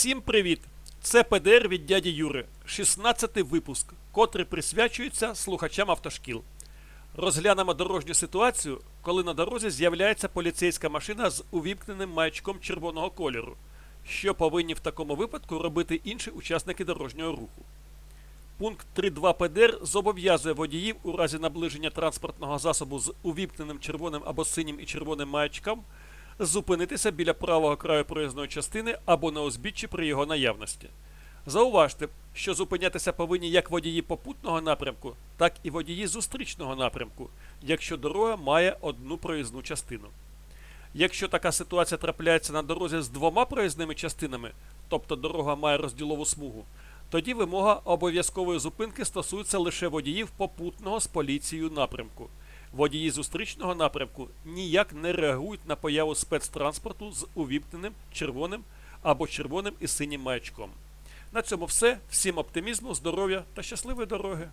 Всім привіт! Це ПДР від дяді Юри, 16-й випуск, котрий присвячується слухачам автошкіл. Розглянемо дорожню ситуацію, коли на дорозі з'являється поліцейська машина з увімкненим маячком червоного кольору. Що повинні в такому випадку робити інші учасники дорожнього руху? Пункт 3.2 ПДР зобов'язує водіїв у разі наближення транспортного засобу з увімкненим червоним або синім і червоним маячком зупинитися біля правого краю проїзної частини або на узбіччі при його наявності. Зауважте, що зупинятися повинні як водії попутного напрямку, так і водії зустрічного напрямку, якщо дорога має одну проїзну частину. Якщо така ситуація трапляється на дорозі з двома проїзними частинами, тобто дорога має розділову смугу, тоді вимога обов'язкової зупинки стосується лише водіїв попутного з поліцією напрямку. Водії зустрічного напрямку ніяк не реагують на появу спецтранспорту з увімкненим червоним або червоним і синім маячком. На цьому все. Всім оптимізму, здоров'я та щасливої дороги!